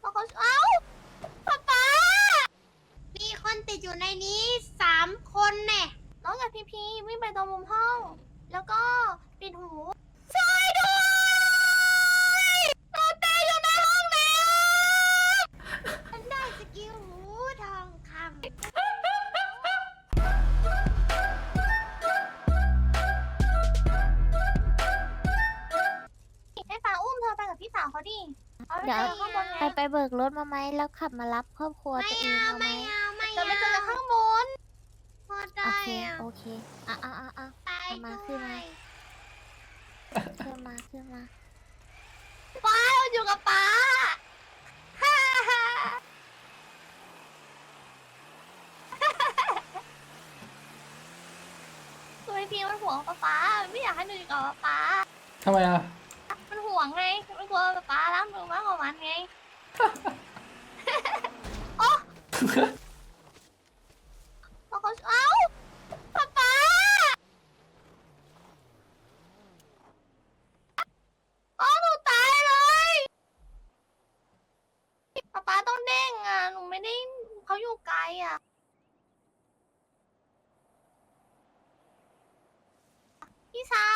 แล้วเขาเอ้าป๊าป๊ามีคนติดอยู่ในนี้สามคนแน่น้องกับพี่พีวิ่งไปตรงมุมห้อง แล้วก็ปิดหู เดี๋ยวไปข้างบนไงไปไปเบิกรถมาไหมแล้วขับมารับครอบครัวไม่ตัวเองเอาเอาไหมไม่เอาไม่เอาจะไปเจอกันข้างบนพอโอได้เคอะโอเคอะอะอะอะ ไปเอามาขึ้นมาขึ้นมาขึ้นมาป้าเราอยู่กับป้าฮ่าฮ่าตัวไอพีมันห่วงป๊าป๊าไม่อยากให้หนูอยู่กับป๊าป๊าทำไมอะมัน ห่วงไงมันกลัวป๊าป๊ารักหนูมากกว่ามันไง โอ้แล้วเขาเอ้าป๊าป๊าอ๋อหนูตายเลยป๊าป๊าต้องเด้งอะหนูไม่ได้เขาอยู่ไกลอะพี่ชาย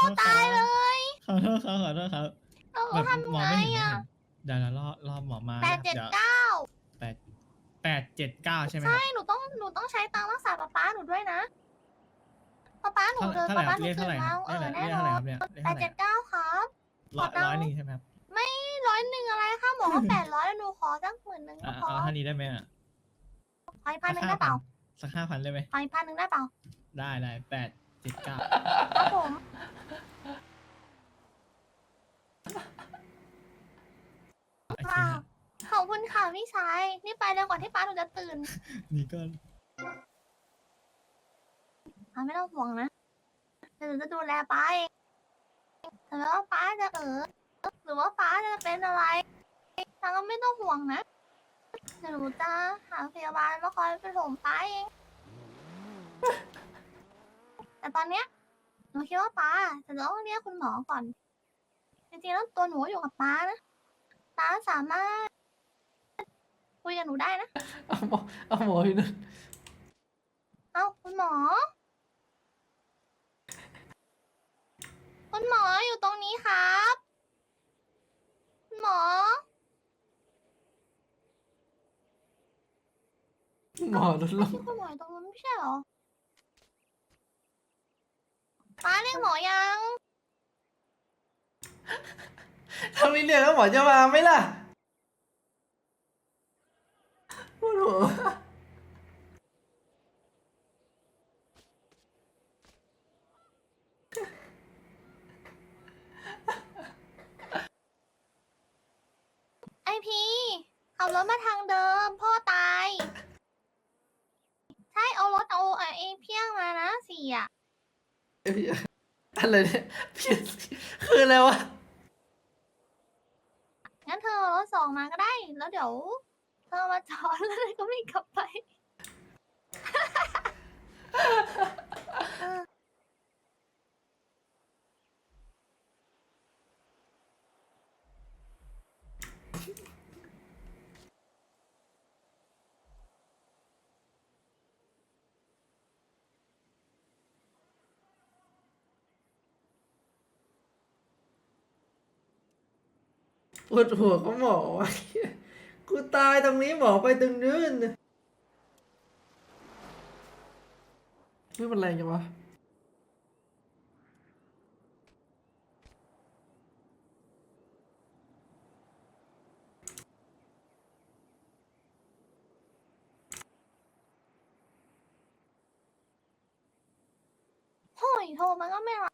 พ่อตายเลยขอโทษครับขอโทษครับเราแบบทำหมอไงไม่เห็นไม่อะเห็นเดี๋ยวเรารอรอหมอมาแปดเจ็ดเดี๋ยวเก้าแปดแปดเจ็ดเก้าใช่ไหมคใช่รับหนูต้องหนูต้องใช้ตังค์รักษาป๊าป๊าหนูด้วยนะป๊าป๊าหนูเท่าเดินเท่าไหร่ป๊าคป๊ารับหนูเรียกตื่เท่านไหร่คแล้รับวเอเรียอกเรียกแน่เท่านไหร่อนครับเนี่ยเรียกเท่าไหร่แปดเจ็ดเก้าครับ ร้อยขอตังค์ร้อยหนึ่งใช่ไหมครับร้อยหนึ่งอะไรคะหมอแปดร้อยหนูขอสักหมื่นหนึ่งก็อะพอเอาเท่านี้ได้ไหมอะขออีกพันหนึ่งได้เปล่าสักห้าพันได้ไหมขออีกพันหนึ่งได้เปล่าได้ได้แปดเจ็ดเก้าครับผม โอเค ว้าควรับขอบคุณค่ะพี่ชายนี่ไปเร็วกว่าที่ป้าหนูจะตื่นนี่ก็ป้าไม่ต้องห่วงนะเดี๋ยวหนูจะดูแลป้าเองแต่ว่าป้าจะเออหรือว่าป้าจะเป็นอะไรป้าก็ไม่ต้องห่วงนะเดี๋ยวหนูจะหาพยาบาลมาคอยไปถมป้าเองแต่ตอนเนี้ยหนูคิดว่าป้าจะต้องเรียกคุณหมอก่อนจริงๆแล้วตัวหนูอยู่กับป้านะ ป้าสามารถ คุยกับหนูได้นะ เอาหมอเอาหมออยู่นั่นเอ้าคุณหมอ คุณหมออยู่ตรงนี้ครับ คุณหมอ หมอลดลงที่คุณหมออยู่ตรงนั้นไม่ใช่เหรอป้าเรียกหมอยัง ถ้าไม่เรียกแล้วหมอจะมาไหมล่ะปวดหัวไอพีขับรถมาทางเดิม พ่อตาย ใช่เอารถเอาไอ้เพียงมานะสี่อะเอ้ยอะไรเนี่ยพี่คืออะไรวะ งั้นเธ อองมาก็ได้ แล้วเดี๋ยวเธอมาจอดแล้วก็ไม่กลับไป ปวดหัวก็หมอวะกูตายตรงนี้หมอไปตรงนู้นนี่มันแรงจังวะโอ้ยโทรมันก็ไม่รับ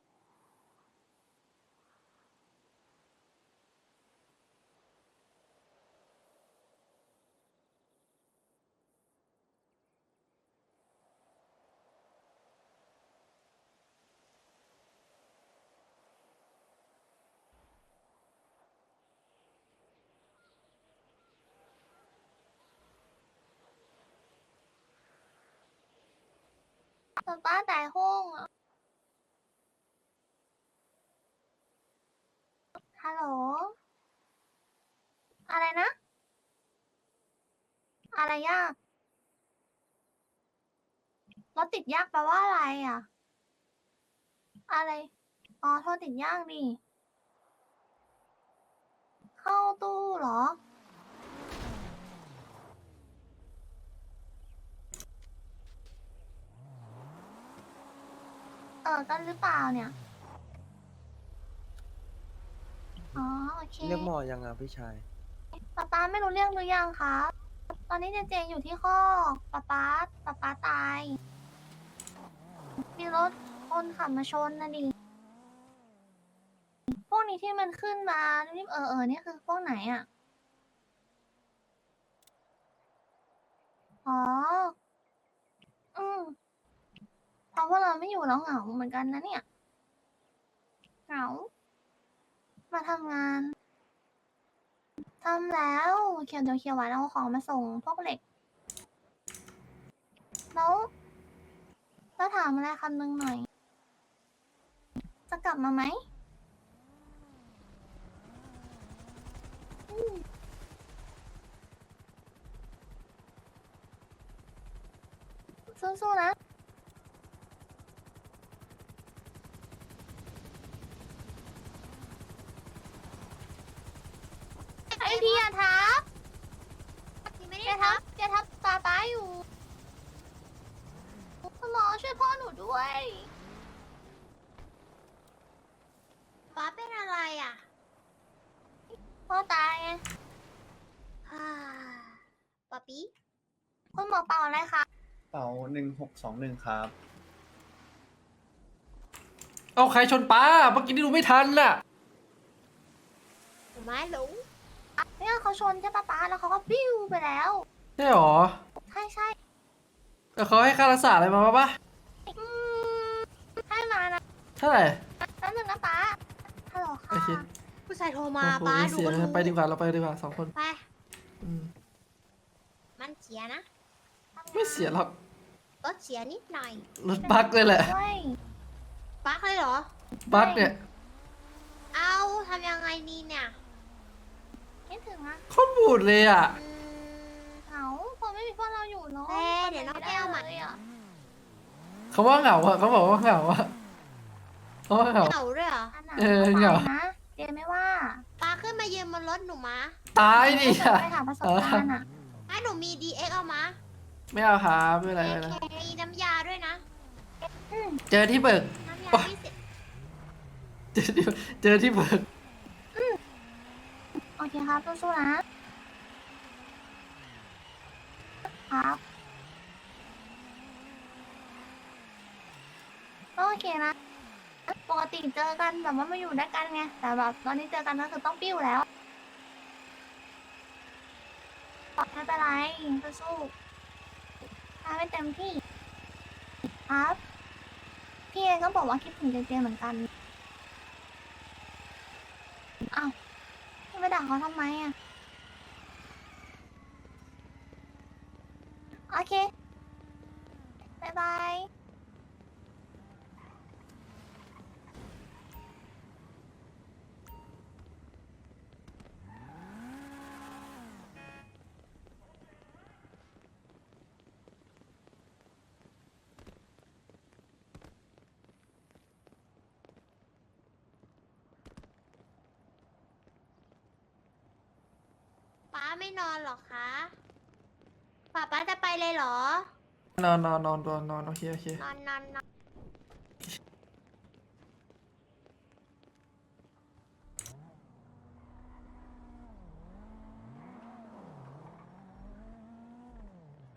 ป๊าป๊าต่ห้องฮัลโหล อะไรนะ อะไรยากรถติดยากแปลว่าอะไรอะ อะไร อ๋อโทรติดยากนี่ เข้าตู้เหรอ ออกันหรือเปล่าเนี่ย อ๋อโอเคเรียกหมอยังอะพี่ชาย ป๊าป๊าไม่รู้เรื่องหรือยังครับตอนนี้เจเจอยู่ที่คอกป๊าป๊าป๊าป๊าตาย มีรถคนขับมาชนนะดิ พวกนี้ที่มันขึ้นมารีบเออเออนี่คือพวกไหนอะ อ๋อ อืม เพราะว่าเราไม่อยู่แล้วเหงาเหมือนกันนะเนี่ย เหงา มาทำงานทำแล้วเขียวเดี๋ยวเขียวหวานเอาของมาส่งพวกเหล็ก แล้วแล้วถามอะไรคำนึงหน่อย จะกลับมาไหมอืมสู้ๆนะ พี่อย่าทับไม่ได้ทับอย่าทับตาตาอยู่คุณหมอช่วยพ่อหนูด้วยป้าเป็นอะไรอะ พ่อตายไงฮ่าป๊าปี้คุณหมอเป่าอะไรคะ เป่าหนึ่งหกสองหนึ่งครับ เอาใครชนป้าเมื่อกี้นี่ดูไม่ทันน่ะไม่รู้ เนี่ยเขาชนใช่ปะป๊าแล้วเขาก็ปิ้วไปแล้ว ใช่หรอใช่ใช่แล้วเขาให้ค่ารักษาอะไรมาปะอืมให้มานะเท่าไหร่ แป๊บนึงนะป๊าฮัลโหลค่ะ โอเค ผู้ชายโทรมาโอ้โหป้าดูเสียก็เลยรู้ไปดีกว่าเราไปดีกว่าสองคนไป อืมมันเสียนะ ไม่เสียหรอกรถเสียนิดหน่อยรถบั๊กเลยแหละด้วยปักเลยเหรอ บั๊กเนี่ย เอาทำยังไงดีเนี่ย คิดถึงอะโคตรบูดเลยอะ อืมเหงาพอไม่มีพวกเราอยู่เนาะแม่เดี๋ยวน้องแก้วมา เลยอะเขาว่าเหงาอะเขาบอกว่าเหงาอะเขาว่าเหงา เหงาด้วยเหรออันไหนเออก็เหงาไปนะเจไม่ว่าป้าขึ้นมายืนบนรถหนูมาตายดิไม่อะ ไปหาประสบการณ์อะให้หนูมี DX เอามาไม่เอาครับไม่เป็นไรไม่เป็นไรมีน้ำยาด้วยนะ อืมเจอที่เบิก น้ำยาโอ๊ย พิเศษเจอที่เจอที่เบิกโอ เคครับสู้ๆนะครับโอเคนะปกติเจอกันแบบว่ามาอยู่ด้วยกันไงแต่แบบตอนนี้เจอกันก็คือต้องปิ้วแล้วไม่เป็นไรสู้ๆทำให้เต็มที่ ครับพี่เองก็บอกว่าคิดถึงเจเจเหมือนกันอ้าว ไปด่าเขาทำไมอะ โอเค บ๊ายบาย ไม่นอนเหรอคะป้าป้าจะไปเลยเหรอ นอนนอนนอนนอนนอนโอเคโอเคนอนนอนนอน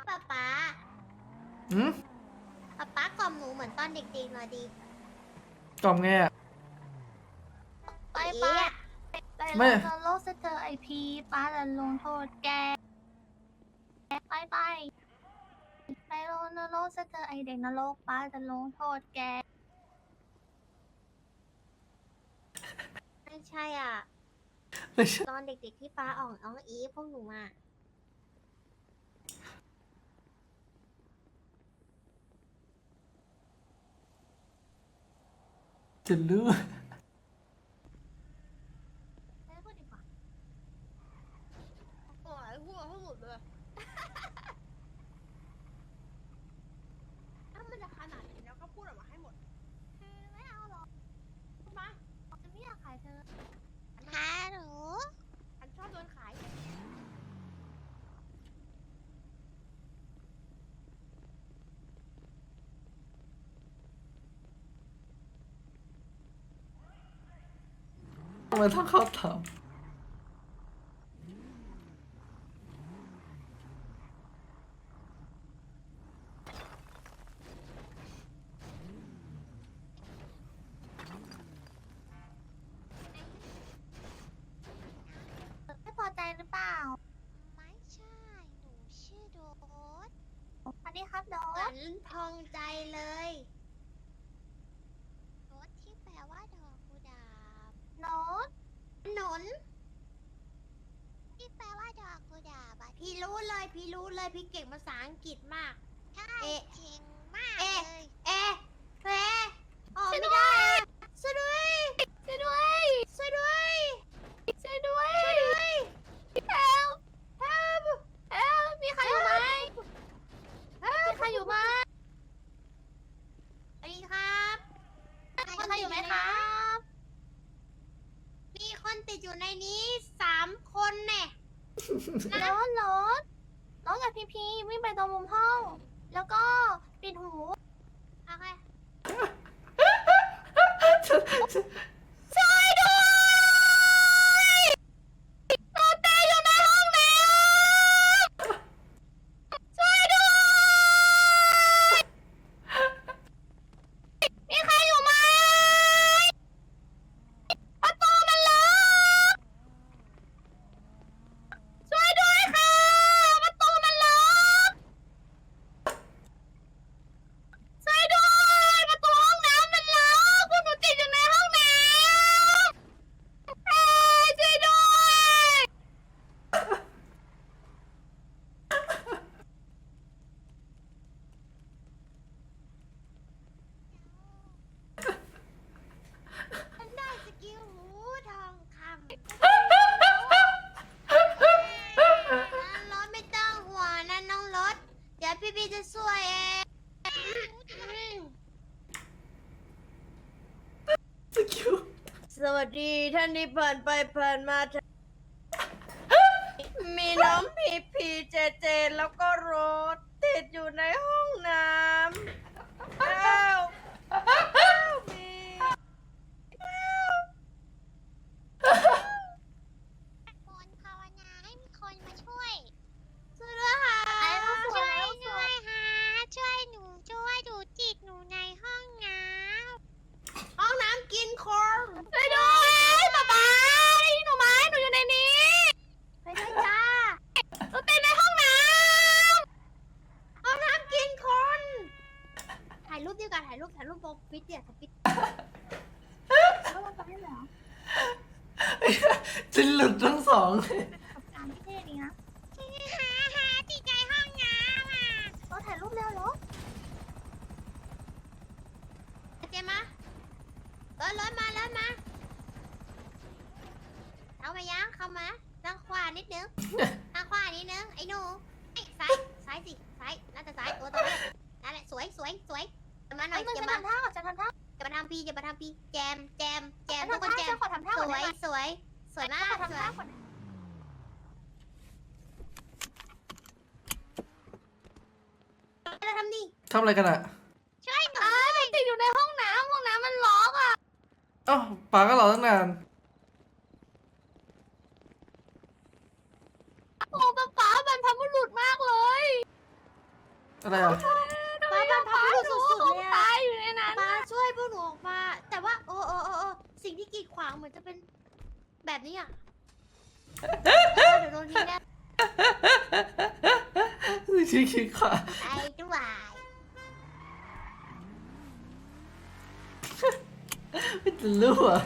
ป้าป้าหืมป้าป้ากล่อมหนูเหมือนตอนเด็กๆหน่อยดีกล่อมไงอะไปเอ๊ะไปไป ไม่ลงโลกสเต อร์ไอพีป้าจะลงโทษแก ไปไปไปลงนรกสเตอไอเด็กนรกป้าจะลงโทษแก ไม่ใช่อะ ไม่ใช่ ตอนเด็กๆที่ป้าอ่อกน้องอีฟพวกหนูอะจะรู้ไม่พูดดีกว่า โอ้ยหัวหลุดเลย ฮัลโหลอันชอบโดนขายทำไมต้องเข้าถาม ไม่พอใจหรือเปล่า ไม่ใช่ หนูชื่อโดด สวัสดี ครับโดนทองใจเลยโดดที่แปลว่าดอกกุหลาบโนตหนน ที่แปลว่าดอกกุหลาบอะพี่รู้เลย พี่รู้เลย พี่เก่งภาษาอังกฤษมาก ใช่เอ๊ะ จริงมากเอ๊ะ เลย เอะแฟออกไม่ได้อะช่วยด้วย ช่วยด้วย ช่วยด้วย ช่วยด้วย ช่วยด้วย help help help มีใครอยู่ไหม help มีใครอยู่ไหมสวัสดีครับมีใครอยู่ไหมครับ มีคนติด อยู่ในนี้สามคนแน่รถรถรถกับพีพีวิ่งไปตรงมุมห้อง แล้วก็ปิดหูโอเคช่วยด้วยหนูติดอยู่ในห้องน้ำช่วยด้วย มีใครอยู่ไหม ประตูมันล็อกช่วยด้วยค่ะ ประตูมันล็อกช่วยด้วย ประตูห้องน้ำมันล็อกพวกหนูติดอยู่ในห้องน้ำเอ้ยช่วยด้วย ฉันได้สกิลหูทองคำ น้องรถไม่ต้องห่วงนะน้องรถ เดี๋ยวพี่พี่จะช่วยเองสกิลสวัสดีท่านที่ผ่านไปผ่านมาทางมีน้องพีพีเจเจ แล้วก็รถติดอยู่ในห้องน้ำอ้าวอ้าวมี คนภาวนาให้มีคนมาช่วย ช่วยด้วยค่ะ ช่วยด้วยฮะช่วยหนูช่วยดูจิตหนูในห้องน้ ห้องน้ำกินคอร์ช่วยด้วยป๊าป๊าหนูไม้หนูอยู่ในนี้ไปด้วยจ้าหนูติดในห้องน้ำห้องน้ำกินคนถ่ายรูปดีกว่าถ่ายรูปถ่ายรูปโปรฟิตเนี่ยสปิตเขาลงไปเหรอจะหลุดทั้งสองเลยกับการที่เท่ดีนะำฮะฮะติดใจห้องน้ำอะเราถ่ายรูปแล้วเหรอเจมส์มารถรถมารถมาเอามายังเข้ามาทางขวานิดนึงทางขวานิดนึงไอ้หนูไอ้ซ้ายซ้ายสิซ้ายน่าจะซ้ายตัวตรงนี้นั่นแหละสวยสวยสวยจะ มาหน่อยจะมาทำท่าจะทำท่าจะมาทำพีจะมาทำพีแจมแจมแจมทุกคนแจมสวยสวยสวยมากสวยเราทำนี่ทำอะไรกันอะช่วยหนูอ้าวมันติดอยู่ในห้องน้ำห้องน้ำมันล็อกอะเอ้าปาก็รอตั้งนานโอ้ป๊าป๊าบรรพบุรุษมากเลย อะไรอะ วางเหมือนจะเป็นแบบนี้อะเดี๋ยวโดนทีแน่ชี้ขี้ขาไอ้ด้วยไม่จะรู้อะ